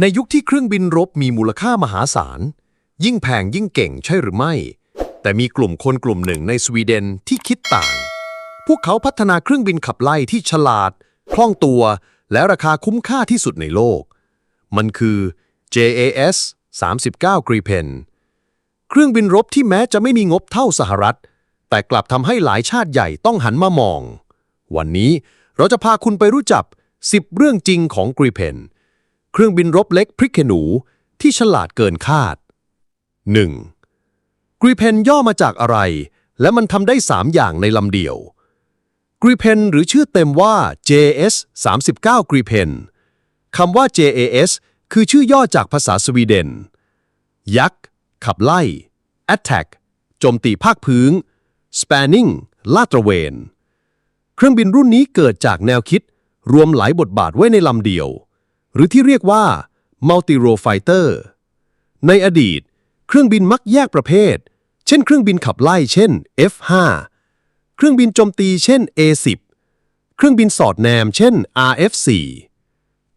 ในยุคที่เครื่องบินรบมีมูลค่ามหาศาล ยิ่งแพงยิ่งเก่งใช่หรือไม่ แต่มีกลุ่มคนกลุ่มหนึ่งในสวีเดนที่คิดต่าง พวกเขาพัฒนาเครื่องบินขับไล่ที่ฉลาด คล่องตัว และราคาคุ้มค่าที่สุดในโลก มันคือ JAS 39 Gripen เครื่องบินรบที่แม้จะไม่มีงบเท่าสหรัฐ แต่กลับทำให้หลายชาติใหญ่ต้องหันมามอง วันนี้เราจะพาคุณไปรู้จัก 10 เรื่องจริงของ Gripen เครื่องบินรบเล็กพริกขนูที่ฉลาดเกินคาด 1. กรีเพนย่อมาจากอะไร และมันทำได้ 3 อย่างในลำเดียวกรีเพนหรือชื่อเต็มว่า JS 39กรีเพนคำว่า JAS คือชื่อย่อจากภาษาสวีเดน ยักษ์ ขับไล่ attack โจมตีภาคพื้น spanning ลาดตระเวน เครื่องบินรุ่นนี้เกิดจากแนวคิด รวมหลายบทบาทไว้ในลำเดียว หรือที่เรียกว่า multi role fighter ในอดีต เครื่องบินมักแยกประเภท เช่น เครื่องบินขับไล่เช่น F5 เครื่องบินโจมตีเช่น A10 เครื่องบินสอดแนมเช่น RF4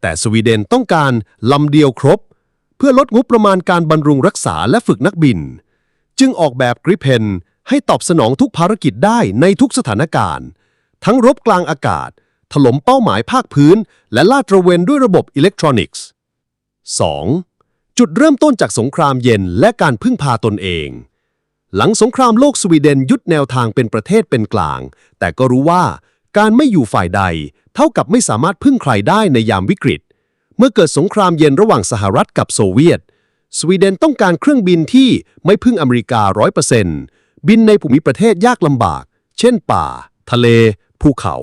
แต่สวีเดนต้องการลำเดียวครบ เพื่อลดงบประมาณการบำรุงรักษาและฝึกนักบิน จึงออกแบบกริเพนให้ตอบสนองทุกภารกิจได้ในทุกสถานการณ์ ทั้งรบกลางอากาศ ถล่มเป้าหมายภาคพื้น และลาดตระเวนด้วยระบบอิเล็กทรอนิกส์ 2. จุดเริ่มต้นจากสงครามเย็นและการพึ่งพาตนเอง หลังสงครามโลกสวีเดนยุดแนวทางเป็นประเทศเป็นกลาง แต่ก็รู้ว่าการไม่อยู่ฝ่ายใด เท่ากับไม่สามารถพึ่งใครได้ในยามวิกฤต เมื่อเกิดสงครามเย็นระหว่างสหรัฐกับโซเวียต สวีเดนต้องการเครื่องบินที่ไม่พึ่งอเมริกา100%บินในภูมิประเทศยากลำบาก เช่นป่า ทะเล ภูเขา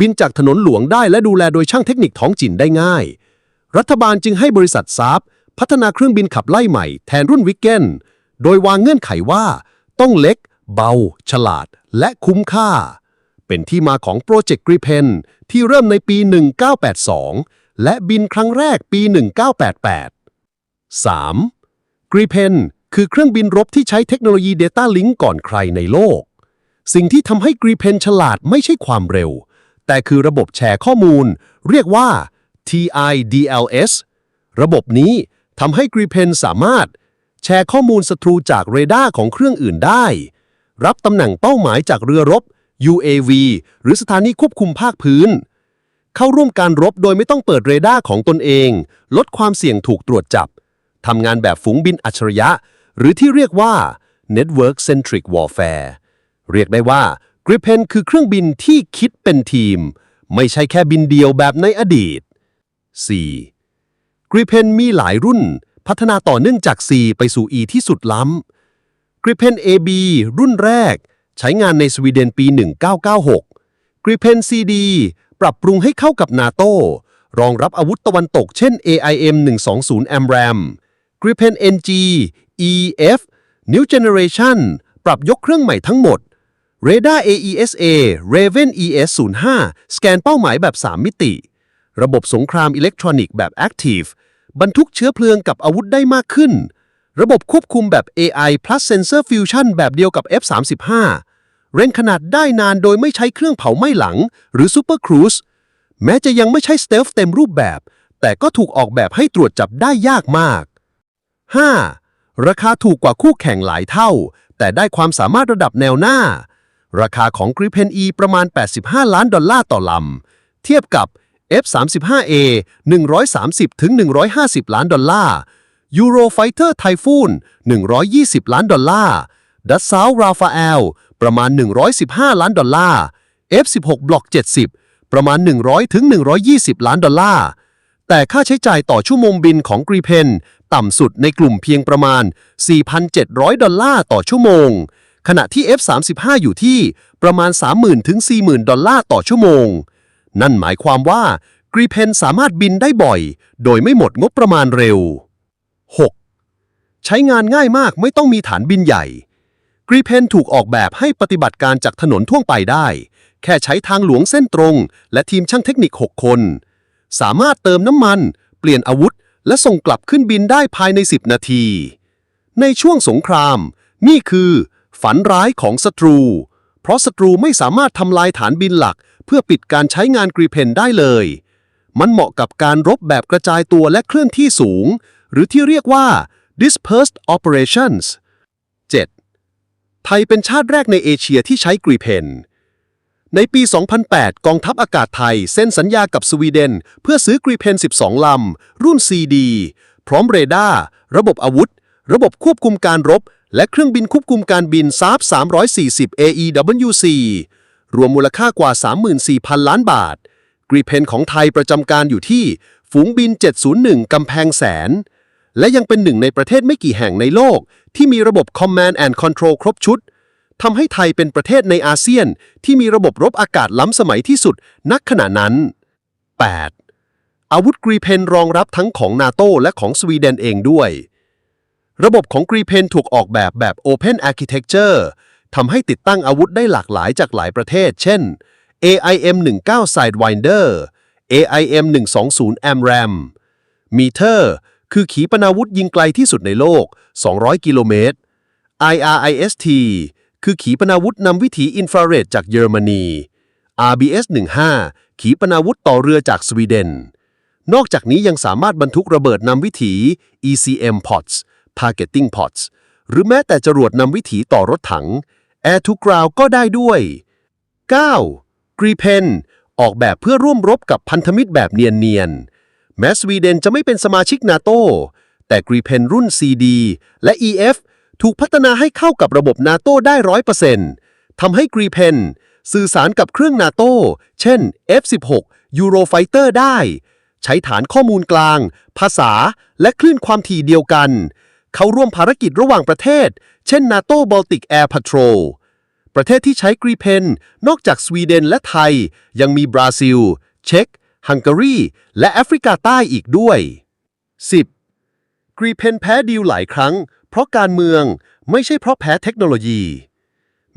บินจากถนนหลวงได้และดูแลโดยช่างเทคนิคท้องถิ่นได้ง่าย รัฐบาลจึงให้บริษัทซาบพัฒนาเครื่องบินขับไล่ใหม่แทนรุ่นวิกเกนโดยวางเงื่อนไขว่า ต้องเล็ก เบา ฉลาด และคุ้มค่า เป็นที่มาของโปรเจกต์กรีเพนที่เริ่มในปี 1982 และบินครั้งแรกปี 1988 3. กรีเพนคือเครื่องบินรบที่ใช้เทคโนโลยี Data Link ก่อนใครในโลก สิ่งที่ทำให้กรีเพนฉลาดไม่ใช่ความเร็ว แต่คือระบบแชร์ข้อมูล เรียกว่า TIDLS ระบบนี้ทำให้กรีเพนสามารถ แชร์ข้อมูลศัตรูจากเรดาร์ของเครื่องอื่นได้ รับตำแหน่งเป้าหมายจากเรือรบ UAV หรือสถานีควบคุมภาคพื้น เข้าร่วมการรบโดยไม่ต้องเปิดเรดาร์ของตนเอง ลดความเสี่ยงถูกตรวจจับทำงานแบบฝูงบินอัจฉริยะ หรือที่เรียกว่า Network Centric Warfare เรียกได้ว่า Gripen คือเครื่องบินที่คิดเป็นทีม ไม่ใช่แค่บินเดียวแบบในอดีต 4. Gripen มีหลายรุ่น พัฒนาต่อเนื่องจาก C ไปสู่ E ที่สุดล้ำ Gripen AB รุ่นแรก ใช้งานในสวีเดนปี 1996 Gripen CD ปรับปรุงให้เข้ากับนาโตรองรับอาวุธตะวันตกเช่น AIM 120 AMRAM Gripen NG EF New Generation ปรับยกเครื่องใหม่ทั้งหมด Radar AESA Raven ES05 สแกนเป้าหมายแบบ 3 มิติ ระบบสงครามอิเล็กทรอนิกส์แบบ Active บรรทุกเชื้อเพลิงกับอาวุธได้มากขึ้น ระบบควบคุมแบบ AI plus Sensor Fusion แบบเดียวกับ F35 เร่งขนาดได้นานโดยไม่ใช้เครื่องเผาไหม้หลัง หรือ Super Cruise แม้จะยังไม่ใช่สเตลฟ์เต็มรูปแบบ แต่ก็ถูกออกแบบให้ตรวจจับได้ยากมาก 5. ราคาถูกกว่าคู่แข่งหลายเท่า แต่ได้ความสามารถระดับแนวหน้า ราคาของ Gripen E ประมาณ 85 ล้านดอลลาร์ต่อลำ เทียบกับ F35A 130 ถึง 150 ล้านดอลลาร์ Eurofighter Typhoon 120 ล้านดอลลาร์ Dassault Rafael ประมาณ 115 ล้านดอลลาร์ F16 Block 70 ประมาณ 100 ถึง 120 ล้านดอลลาร์ แต่ค่าใช้จ่ายต่อชั่วโมงบินของ Gripen ต่ำสุดในกลุ่มเพียงประมาณ 4,700 ดอลลาร์ต่อชั่วโมง ขณะที่ F35 อยู่ที่ประมาณ 30,000 ถึง 40,000 ดอลลาร์ต่อชั่วโมง นั่นหมายความว่า Gripen สามารถบินได้บ่อย โดยไม่หมดงบประมาณเร็ว 6. ใช้งานง่ายมากไม่ต้องมีฐานบินใหญ่ Gripen ถูกออกแบบให้ปฏิบัติการจากถนนทั่วไปได้ แค่ใช้ทางหลวงเส้นตรง และทีมช่างเทคนิค 6 คน สามารถเติมน้ำมัน เปลี่ยนอาวุธ และส่งกลับขึ้นบินได้ภายใน 10 นาที ในช่วงสงคราม นี่คือ ฝันร้ายของศัตรู เพราะศัตรูไม่สามารถทำลายฐานบินหลัก เพื่อปิดการใช้งานกรีเพนได้เลย มันเหมาะกับการรบแบบกระจายตัวและเคลื่อนที่สูง หรือที่เรียกว่า dispersed operations 7. ไทยเป็นชาติแรกในเอเชียที่ใช้กรีเพนในปี 2008 กองทัพอากาศไทย เซ็นสัญญากับสวีเดน เพื่อซื้อกรีเพน 12 ลำ รุ่น CD พร้อมเรดาร์ ระบบอาวุธ ระบบควบคุมการรบ และเครื่องบินควบคุมการบินซาบ340 AEWC รวมมูลค่ากว่า 34,000 ล้านบาท กรีเพนของไทยประจำการอยู่ที่ฝูงบิน 701 กำแพงแสน และยังเป็นหนึ่งในประเทศไม่กี่แห่งในโลก ที่มีระบบ Command and Control ครบชุดทำให้ไทยเป็นประเทศในอาเซียน ที่มีระบบรบอากาศล้ำสมัยที่สุดนักขณะนั้น 8. อาวุธกรีเพนรองรับทั้งของนาโตและของสวีเดนเองด้วย ระบบของกรีเพนถูกออกแบบแบบ Open Architecture ทำให้ติดตั้งอาวุธได้หลากหลายจากหลายประเทศ เช่น AIM 19 Sidewinder AIM 120 AMRAM Meter คือขีปนาวุธยิงไกลที่สุดในโลก 200 กิโลเมตร IRIST คือขีปนาวุธนำวิถีอินฟราเรดจากเยอรมนี RBS 15ขีปนาวุธต่อเรือจากสวีเดน นอกจากนี้ยังสามารถบรรทุกระเบิดนำวิถี ECM pods targeting pods หรือแม้แต่จรวดนำวิถีต่อรถถัง Air to Ground ก็ได้ด้วย 9. g r i p e n ออกแบบเพื่อร่วมรบกับพันธมิตรแบบเนียนๆ แม้สวีเดนจะไม่เป็นสมาชิกนาโตแต่ g r i p e n รุ่น CD และ EF ถูกพัฒนาให้เข้ากับระบบนาโตได้100%ทำให้ g r i p e n สื่อสารกับเครื่องนาโตเช่น F16 Eurofighter ได้ ใช้ฐานข้อมูลกลาง ภาษา และคลื่นความถี่เดียวกัน เข้าร่วมภารกิจระหว่างประเทศ เช่น NATO Baltic Air Patrol ประเทศที่ใช้กรีเพนนอกจากสวีเดนและไทย ยังมีบราซิล เช็กฮังการี และแอฟริกาใต้อีกด้วย 10. กรีเพนแพ้ดีลหลายครั้ง เพราะการเมืองไม่ใช่เพราะแพ้เทคโนโลยี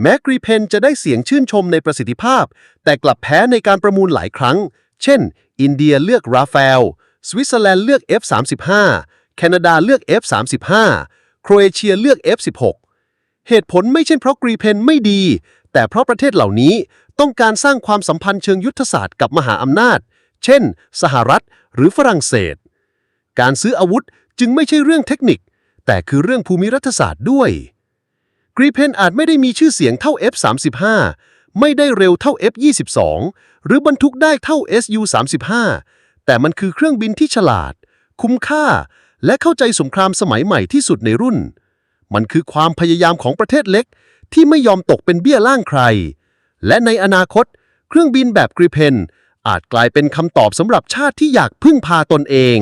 แม้กรีเพนจะได้เสียงชื่นชมในประสิทธิภาพ แต่กลับแพ้ในการประมูลหลายครั้ง เช่น อินเดียเลือกราฟาลสวิตเซอร์แลนด์เลือก F35 แคนาดาเลือก F35 โครเอเชียเลือก F16 เหตุผลไม่ใช่เพราะกรีเพนไม่ดี แต่เพราะประเทศเหล่านี้ต้องการสร้างความสัมพันธ์เชิงยุทธศาสตร์กับมหาอำนาจ เช่น สหรัฐหรือฝรั่งเศส การซื้ออาวุธจึงไม่ใช่เรื่องเทคนิค แต่คือเรื่องภูมิรัฐศาสตร์ด้วยกรีเพนอาจไม่ได้มีชื่อเสียงเท่า F35 ไม่ได้เร็วเท่า F22 หรือบรรทุกได้เท่า SU35 แต่มันคือเครื่องบินที่ฉลาด คุ้มค่า และเข้าใจสงครามสมัยใหม่ที่สุดในรุ่น มันคือความพยายามของประเทศเล็ก ที่ไม่ยอมตกเป็นเบี้ยล่างใคร และในอนาคต เครื่องบินแบบกริเพนอาจกลายเป็นคำตอบสำหรับชาติที่อยากพึ่งพาตนเอง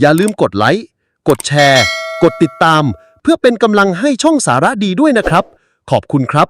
อย่าลืมกดไลค์ กดแชร์ กดติดตาม เพื่อเป็นกำลังให้ช่องสาระดีด้วยนะครับ ขอบคุณครับ